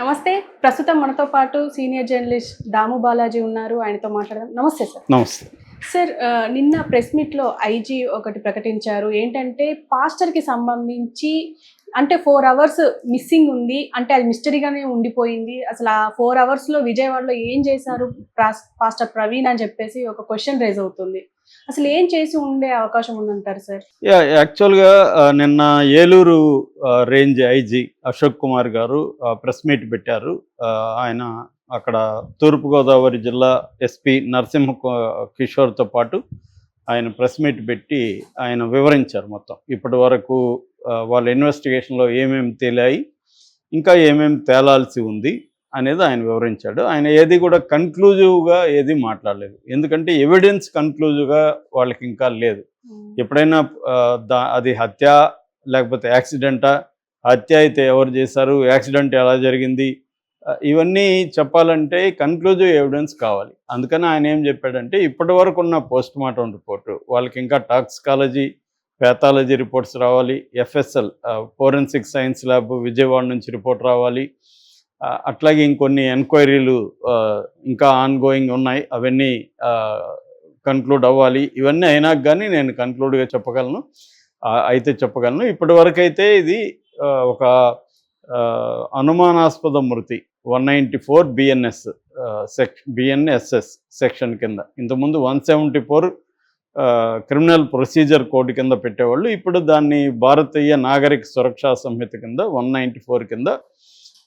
నమస్తే. ప్రస్తుతం మనతో పాటు సీనియర్ జర్నలిస్ట్ దాము బాలాజీ ఉన్నారు. ఆయనతో మాట్లాడదాం. నమస్తే సార్. నమస్తే. సార్ నిన్న ప్రెస్ మీట్లో ఐజీ ఒకటి ప్రకటించారు. ఏంటంటే పాస్టర్కి సంబంధించి అంటే ఫోర్ అవర్స్ మిస్సింగ్ ఉంది అంటే అది మిస్టరీగానే ఉండిపోయింది. అసలు ఆ ఫోర్ అవర్స్లో విజయవాడలో ఏం చేశారు? ప్రాస్- పాస్టర్ ప్రవీణ్ అని చెప్పేసి ఒక క్వశ్చన్ రేజ్ అవుతుంది. అసలు ఏం చేసి ఉండే అవకాశం ఉందంటారు సార్? యాక్చువల్గా నిన్న Eluru range IG Ashok Kumar garu press meet పెట్టారు. ఆయన అక్కడ తూర్పుగోదావరి జిల్లా ఎస్పీ నరసింహ కిషోర్తో పాటు ఆయన ప్రెస్ మీట్ పెట్టి ఆయన వివరించారు మొత్తం. ఇప్పటి వరకు వాళ్ళ ఇన్వెస్టిగేషన్లో ఏమేమి తేలాయి ఇంకా ఏమేమి తేలాల్సి ఉంది అనేది ఆయన వివరించాడు. ఆయన ఏది కూడా కన్క్లూజివ్గా ఏది మాట్లాడలేదు. ఎందుకంటే ఎవిడెన్స్ కన్క్లూజివ్గా వాళ్ళకి ఇంకా లేదు. ఎప్పుడైనా దా అది హత్య లేకపోతే యాక్సిడెంటా హత్య అయితే ఎవరు చేశారు యాక్సిడెంట్ ఎలా జరిగింది ఇవన్నీ చెప్పాలంటే కన్క్లూజివ్ ఎవిడెన్స్ కావాలి. అందుకని ఆయన ఏం చెప్పాడంటే ఇప్పటి వరకు ఉన్న పోస్ట్ మార్టం రిపోర్టు వాళ్ళకి ఇంకా టాక్సికాలజీ ప్యాథాలజీ రిపోర్ట్స్ రావాలి FSL forensic science lab Vijayawada నుంచి రిపోర్ట్ రావాలి. అట్లాగే ఇంకొన్ని ఎంక్వైరీలు ఇంకా ఆన్గోయింగ్ ఉన్నాయి. అవన్నీ కన్క్లూడ్ అవ్వాలి. ఇవన్నీ అయినాక కానీ నేను కన్క్లూడ్గా చెప్పగలను. అయితే చెప్పగలను. ఇప్పటి ఇది ఒక అనుమానాస్పద మృతి one ninety four BNS sec BNSS section కింద. ఇంతకుముందు one seventy four criminal procedure code కింద పెట్టేవాళ్ళు. ఇప్పుడు దాన్ని భారతీయ నాగరిక సురక్షా సంహిత కింద వన్ నైంటీ ఫోర్ కింద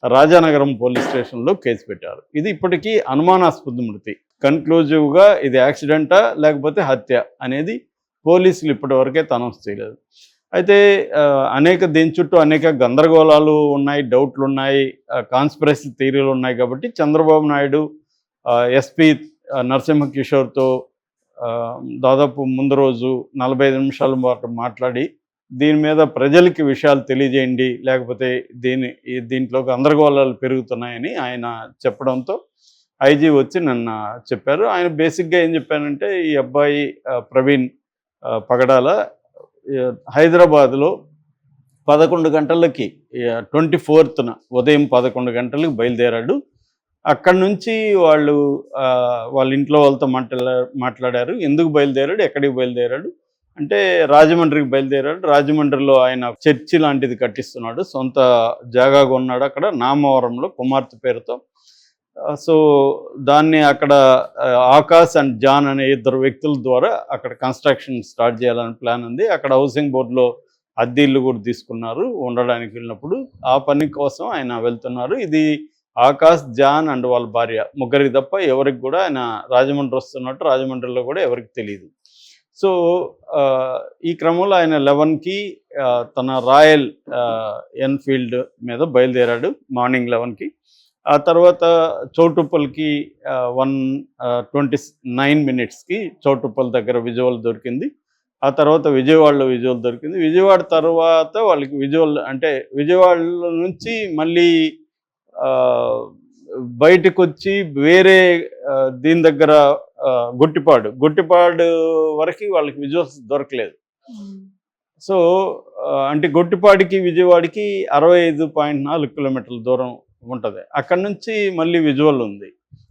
రాజానగరం పోలీస్ స్టేషన్లో కేసు పెట్టారు. ఇది ఇప్పటికీ అనుమానాస్పద మృతి. కన్క్లూజివ్గా ఇది యాక్సిడెంటా లేకపోతే హత్య అనేది పోలీసులు ఇప్పటివరకే తనం చేయలేదు. అయితే అనేక దీని చుట్టూ అనేక గందరగోళాలు ఉన్నాయి డౌట్లు ఉన్నాయి కాన్స్పిరసీ థీరీలు ఉన్నాయి కాబట్టి చంద్రబాబు నాయుడు ఎస్పీ నరసింహ కిషోర్తో దాదాపు ముందు రోజు నలభై ఐదు నిమిషాల పాటు మాట్లాడి దీని మీద ప్రజలకి విషయాలు తెలియజేయండి లేకపోతే దీని దీంట్లోకి దీంట్లో గందరగోళాలు పెరుగుతున్నాయని ఆయన చెప్పడంతో ఐజీ వచ్చి నన్ను చెప్పారు. ఆయన బేసిక్గా ఏం చెప్పానంటే ఈ అబ్బాయి ప్రవీణ్ పగడాల హైదరాబాద్లో పదకొండు గంటలకి ట్వంటీ ఫోర్త్న ఉదయం పదకొండు గంటలకు బయలుదేరాడు. అక్కడి నుంచి వాళ్ళు ఆ, వాళ్ళ ఇంట్లో వాళ్ళతో మాట్లా మాట్లాడారు. ఎందుకు బయలుదేరాడు? ఎక్కడికి బయలుదేరాడు? అంటే రాజమండ్రికి బయలుదేరాడు. రాజమండ్రిలో ఆయన చర్చి లాంటిది కట్టిస్తున్నాడు. సొంత జాగా కొన్నాడు అక్కడ నామవరంలో కుమార్తె పేరుతో. సో దాన్ని అక్కడ ఆకాశ్ అండ్ జాన్ అనే ఇద్దరు వ్యక్తుల ద్వారా అక్కడ కన్స్ట్రక్షన్ స్టార్ట్ చేయాలని ప్లాన్ ఉంది. అక్కడ హౌసింగ్ బోర్డులో అద్దె ఇల్లు కూడా తీసుకున్నారు. ఉండడానికి వెళ్ళినప్పుడు ఆ పని కోసం ఆయన వెళ్తున్నారు. ఇది ఆకాశ్ జాన్ అండ్ వాళ్ళ భార్య. ముగ్గురికి తప్ప ఎవరికి కూడా ఆయన రాజమండ్రి వస్తున్నట్టు రాజమండ్రిలో కూడా ఎవరికి తెలియదు సో ఈ క్రమంలో ఆయన లెవెన్కి తన రాయల్ ఎన్ఫీల్డ్ మీద బయలుదేరాడు మార్నింగ్ లెవెన్కి. ఆ తర్వాత చౌటుప్పల్కి వన్ ట్వంటీ నైన్ మినిట్స్కి చౌటుప్పల్ దగ్గర విజువల్ దొరికింది. ఆ తర్వాత విజయవాడలో విజువల్ దొరికింది. విజయవాడ తర్వాత వాళ్ళకి విజువల్ అంటే విజయవాడ నుంచి మళ్ళీ బయటకు వచ్చి వేరే దీని దగ్గర గుట్టిపాడు. గుట్టిపాడు వరకు వాళ్ళకి విజువల్స్ దొరకలేదు. సో ఆ, అంటే గొట్టిపాడికి విజయవాడకి అరవై ఐదు పాయింట్ నాలుగు కిలోమీటర్ల దూరం ఉంటుంది. అక్కడ నుంచి మళ్ళీ విజువల్ ఉంది.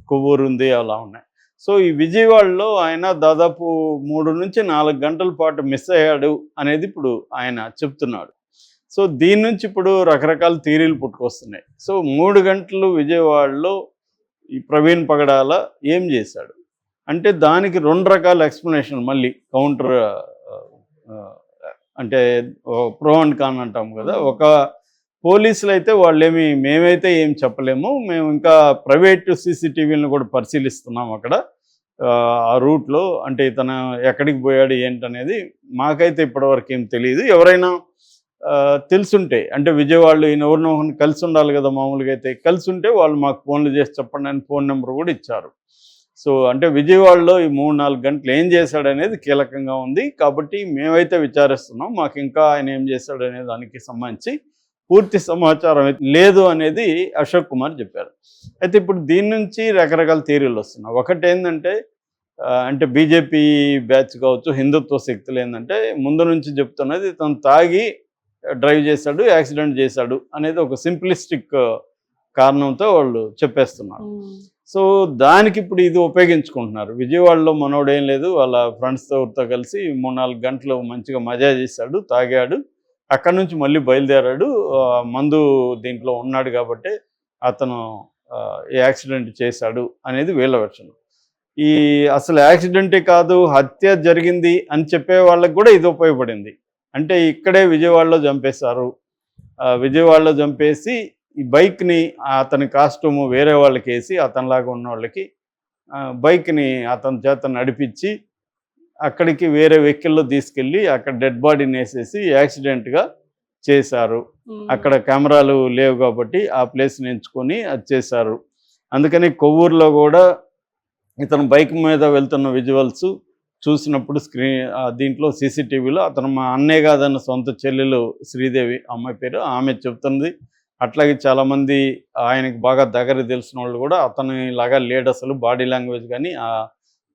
కొవ్వూరు ఉంది అలా ఉన్నాయి. సో ఈ విజయవాడలో ఆయన దాదాపు మూడు నుంచి నాలుగు గంటల పాటు మిస్ అయ్యాడు అనేది ఇప్పుడు ఆయన చెప్తున్నాడు. సో దీని నుంచి ఇప్పుడు రకరకాల థీరీలు పుట్టుకొస్తున్నాయి. సో మూడు గంటలు విజయవాడలో ఈ ప్రవీణ్ పగడాల ఏం చేశాడు? అంటే దానికి రెండు రకాల ఎక్స్ప్లెనేషన్ మళ్ళీ కౌంటర్ అంటే ప్రో అండ్ కాన్ అంటాం కదా ఒక పోలీసులు అయితే వాళ్ళేమి మేమైతే ఏం చెప్పలేము. మేము ఇంకా ప్రైవేట్ సీసీటీవీలను కూడా పరిశీలిస్తున్నాం అక్కడ. ఆ, రూట్లో అంటే ఇతను ఎక్కడికి పోయాడు ఏంటనేది మాకైతే ఇప్పటివరకు ఏం తెలియదు. ఎవరైనా ఆ, తెలుసుంటే అంటే విజయవాడలో ఈయన ఎవరినో కలిసి ఉండాలి కదా మామూలుగా అయితే కలిసి ఉంటే వాళ్ళు మాకు ఫోన్లు చేసి చెప్పండి అని ఫోన్ నెంబర్ కూడా ఇచ్చారు. సో అంటే విజయవాడలో ఈ మూడు నాలుగు గంటలు ఏం చేశాడనేది కీలకంగా ఉంది. కాబట్టి మేమైతే విచారిస్తున్నాం మాకు ఇంకా ఆయన ఏం చేశాడు అనే దానికి సంబంధించి పూర్తి సమాచారం లేదు అనేది అశోక్ కుమార్ చెప్పారు. అయితే ఇప్పుడు దీని నుంచి రకరకాల థీరీలు వస్తున్నాయి. ఒకటి ఏంటంటే అంటే బీజేపీ బ్యాచ్ కావచ్చు హిందుత్వ శక్తులు ఏంటంటే ముందు నుంచి చెప్తున్నది తను తాగి డ్రైవ్ చేశాడు యాక్సిడెంట్ చేశాడు అనేది ఒక సింప్లిస్టిక్ కారణంతో వాళ్ళు చెప్పేస్తున్నారు. సో దానికి ఇప్పుడు ఇది ఉపయోగించుకుంటున్నారు. విజయవాడలో మనోడేం లేదు వాళ్ళ ఫ్రెండ్స్తో కలిసి మూడు నాలుగు గంటలు మంచిగా మజా చేశాడు తాగాడు. అక్కడ నుంచి మళ్ళీ బయలుదేరాడు. మందు దీంట్లో ఉన్నాడు కాబట్టి అతను యాక్సిడెంట్ చేశాడు అనేది వీళ్ళ వెర్షన్. ఈ అసలు యాక్సిడెంటే కాదు హత్య జరిగింది అని చెప్పే వాళ్ళకి కూడా ఇది ఉపయోగపడింది. అంటే ఇక్కడే విజయవాడలో చంపేశారు. విజయవాడలో చంపేసి ఈ బైక్ని అతని కాస్ట్యూమ్ వేరే వాళ్ళకి వేసి అతనిలాగా ఉన్న వాళ్ళకి బైక్ని అతని చేత నడిపించి అక్కడికి వేరే వెహికల్లో తీసుకెళ్ళి అక్కడ డెడ్ బాడీని వేసేసి యాక్సిడెంట్గా చేశారు. అక్కడ కెమెరాలు లేవు కాబట్టి ఆ ప్లేస్ని ఎంచుకొని అది చేశారు. అందుకని కొవ్వూరులో కూడా ఇతను బైక్ మీద వెళ్తున్న విజువల్స్ చూసినప్పుడు స్క్రీన్ దీంట్లో సీసీటీవీలో అతను మా అన్నయ్య కాదన్న సొంత చెల్లెలు శ్రీదేవి అమ్మాయి పేరు ఆమె చెప్తుంది. అట్లాగే చాలామంది ఆయనకి బాగా దగ్గర తెలిసిన వాళ్ళు కూడా అతని లాగా లేడు అసలు బాడీ లాంగ్వేజ్ కానీ ఆ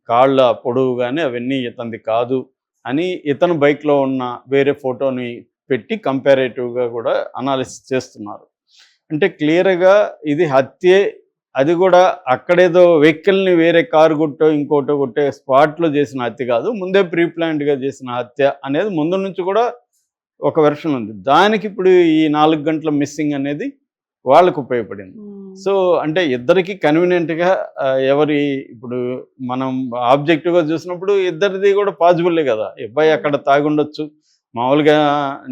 కాళ్ళ పొడవు కానీ అవన్నీ ఇతనిది కాదు అని ఇతను బైక్లో ఉన్న వేరే ఫోటోని పెట్టి కంపారేటివ్గా కూడా అనాలిసిస్ చేస్తున్నారు. అంటే క్లియర్గా ఇది హత్యే అది కూడా అక్కడేదో వెహికల్ని వేరే కారు కొట్టో ఇంకోటో కొట్టే స్పాట్లో చేసిన హత్య కాదు ముందే ప్రీ ప్లాన్డ్గా చేసిన హత్య అనేది ముందు నుంచి కూడా ఒక వెర్షన్ ఉంది. దానికి ఇప్పుడు ఈ నాలుగు గంటల మిస్సింగ్ అనేది వాళ్ళకు ఉపయోగపడింది. ఉమ్, సో అంటే ఇద్దరికి కన్వీనియంట్గా ఎవరి ఇప్పుడు మనం ఆబ్జెక్టివ్గా చూసినప్పుడు ఇద్దరిది కూడా పాసిబుల్లే కదా. అబ్బాయి అక్కడ తాగుండొచ్చు. మామూలుగా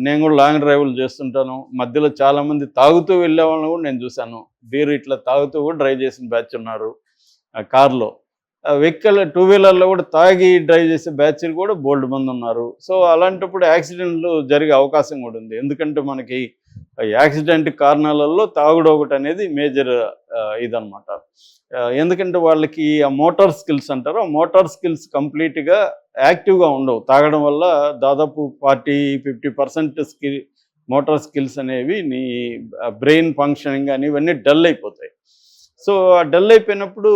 నేను కూడా లాంగ్ డ్రైవ్లు చేస్తుంటాను. మధ్యలో చాలామంది తాగుతూ వెళ్ళే వాళ్ళని కూడా నేను చూశాను. బీరు ఇట్లా తాగుతూ కూడా డ్రైవ్ చేసిన బ్యాచ్ ఉన్నారు ఆ కార్లో. వెహికల్ టూ వీలర్లో కూడా తాగి డ్రైవ్ చేసే బ్యాచ్లు కూడా బోల్డ్ మంది ఉన్నారు. సో అలాంటప్పుడు యాక్సిడెంట్లు జరిగే అవకాశం కూడా ఉంది. ఎందుకంటే మనకి యాక్సిడెంట్ కారణాలలో తాగుడు ఒకటి అనేది మేజర్ ఇదనమాట ఎందుకంటే వాళ్ళకి ఆ మోటార్ స్కిల్స్ అంటారు. ఆ మోటార్ స్కిల్స్ కంప్లీట్గా యాక్టివ్గా ఉండవు. తాగడం వల్ల దాదాపు forty fifty percent skill motor skills అనేవి నీ బ్రెయిన్ ఫంక్షనింగ్ అని ఇవన్నీ డల్ అయిపోతాయి. సో ఆ డల్ అయిపోయినప్పుడు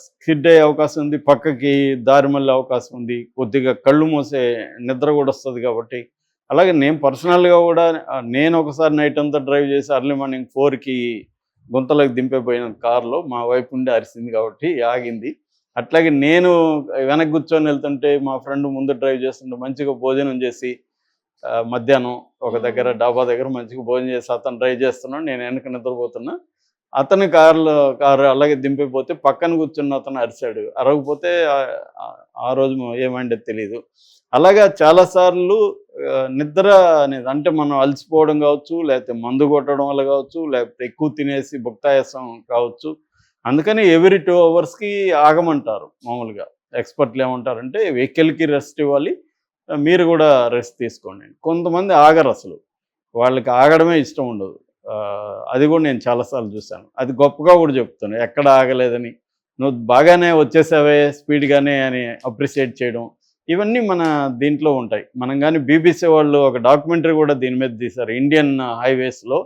స్కిడ్ అయ్యే అవకాశం ఉంది పక్కకి దారి మళ్ళే అవకాశం ఉంది కొద్దిగా కళ్ళు మూసే నిద్ర కూడా వస్తుంది కాబట్టి. అలాగే నేను పర్సనల్గా కూడా నేను ఒకసారి నైట్ అంతా డ్రైవ్ చేసి అర్లీ మార్నింగ్ ఫోర్కి దింపే దింపేపోయిన కార్లో మా వైపు ఉండి అరిసింది కాబట్టి ఆగింది. అట్లాగే నేను వెనక్కి కూర్చొని వెళ్తుంటే మా ఫ్రెండ్ ముందు డ్రైవ్ చేస్తుంటే మంచిగా భోజనం చేసి మధ్యాహ్నం ఒక దగ్గర డాబా దగ్గర మంచిగా భోజనం చేసి అతను డ్రైవ్ చేస్తున్నాడు. నేను వెనక నిద్రపోతున్నా. అతని కారులో కారు అలాగే దింపిపోతే పక్కన కూర్చున్న అతను అరిశాడు అరగపోతే ఆ- రోజు ఏమైందో తెలియదు అలాగా చాలాసార్లు నిద్ర అనేది అంటే మనం అలసిపోవడం కావచ్చు లేకపోతే మందు కొట్టడం వల్ల కావచ్చు లేకపోతే ఎక్కువ తినేసి భుక్తాయాసం కావచ్చు అందుకని ఎవ్రీ టూ అవర్స్కి ఆగమంటారు మామూలుగా. ఎక్స్పర్ట్లు ఏమంటారంటే వెహికల్కి రెస్ట్ ఇవ్వాలి మీరు కూడా రెస్ట్ తీసుకోండి. కొంతమంది ఆగరు అసలు. వాళ్ళకి ఆగడమే ఇష్టం ఉండదు. అది కూడా నేను చాలాసార్లు చూశాను. అది గొప్పగా కూడా చెప్తాను ఎక్కడ ఆగలేదని. నువ్వు బాగానే వచ్చేసావే స్పీడ్గానే అని అప్రిషియేట్ చేయడం. ఇవన్నీ మన దీంట్లో ఉంటాయి. మనం కానీ బీబీసీ వాళ్ళు ఒక డాక్యుమెంటరీ కూడా దీని మీద తీశారు. ఇండియన్ హైవేస్లో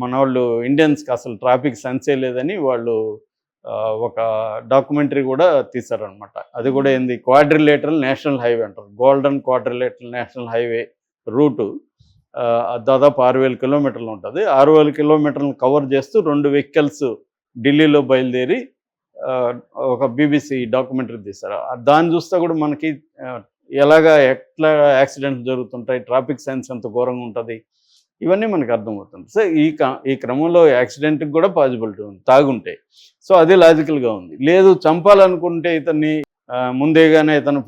మన వాళ్ళు ఇండియన్స్కి అసలు ట్రాఫిక్ సెన్సే లేదని వాళ్ళు ఒక డాక్యుమెంటరీ కూడా తీశారనమాట అది కూడా ఏంది? క్వాడ్రిలేటరల్ నేషనల్ హైవే అంటారు. Golden quadrilateral national highway route దాదాపు ఆరు వేల కిలోమీటర్లు ఉంటుంది. ఆరు వేల కిలోమీటర్లను కవర్ చేస్తూ రెండు వెహికల్స్ ఢిల్లీలో బయలుదేరి ఒక బీబీసీ డాక్యుమెంటరీ తీశారు. దాన్ని చూస్తే కూడా మనకి ఎలాగా ఎట్లా యాక్సిడెంట్స్ జరుగుతుంటాయి? ట్రాఫిక్ సైన్స్ ఎంత ఘోరంగా ఉంటుంది? ఇవన్నీ మనకు అర్థమవుతుంది. సో ఈ ఈ క్రమంలో యాక్సిడెంట్కి కూడా పాసిబిలిటీ ఉంది తాగుంటే. సో అది లాజికల్గా ఉంది. లేదు చంపాలనుకుంటే ఇతన్ని ముందేగానే ఇతను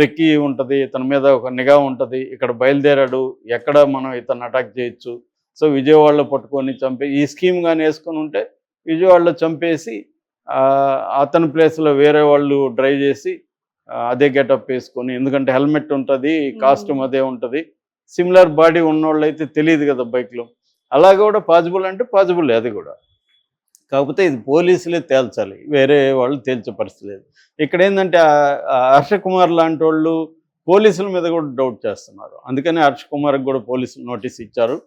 రెక్కి ఉంటుంది ఇతని మీద ఒక నిఘా ఉంటుంది ఇక్కడ బయలుదేరాడు ఎక్కడ మనం ఇతను అటాక్ చేయొచ్చు. సో విజయవాడలో పట్టుకొని చంపి ఈ స్కీమ్ కానీ వేసుకొని ఉంటే విజయవాడలో చంపేసి అతని ప్లేస్లో వేరే వాళ్ళు డ్రైవ్ చేసి అదే గెటప్ వేసుకొని ఎందుకంటే హెల్మెట్ ఉంటుంది కాస్ట్యూమ్ అదే ఉంటుంది. సిమిలర్ బాడీ ఉన్నోళ్ళు అయితే తెలియదు కదా బైక్లో అలా కూడా పాజిబుల్ అంటే పాజిబుల్ అది కూడా. కాకపోతే ఇది పోలీసులే తేల్చాలి. వేరే వాళ్ళు తేల్చే పరిస్థితి లేదు. ఇక్కడ ఏంటంటే ఆ- హర్ష కుమార్ లాంటి వాళ్ళు పోలీసుల మీద కూడా డౌట్ చేస్తున్నారు. అందుకని హర్ష కుమార్కి కూడా పోలీసులు నోటీస్ ఇచ్చారు.